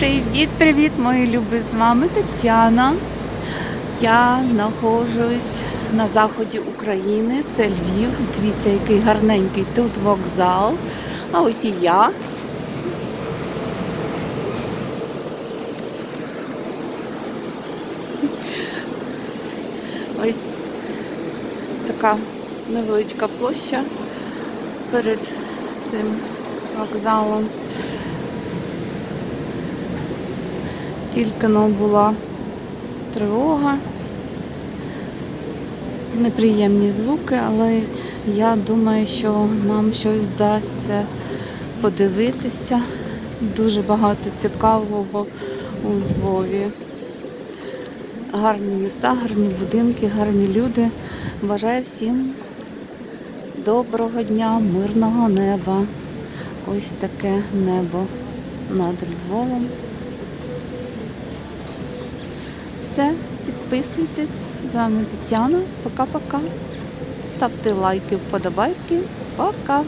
Привіт-привіт, мої любі! З вами Тетяна. Я знаходжусь на заході України. Це Львів. Дивіться, який гарненький тут вокзал. А ось і я. Ось така невеличка площа перед цим вокзалом. Тільки но була тривога, неприємні звуки, але я думаю, що нам щось вдасться подивитися. Дуже багато цікавого у Львові. Гарні міста, гарні будинки, гарні люди. Бажаю всім доброго дня, мирного неба. Ось таке небо над Львовом. Все, підписуйтесь. З вами Тетяна. Пока-пока. Ставте лайки, вподобайки. Пока.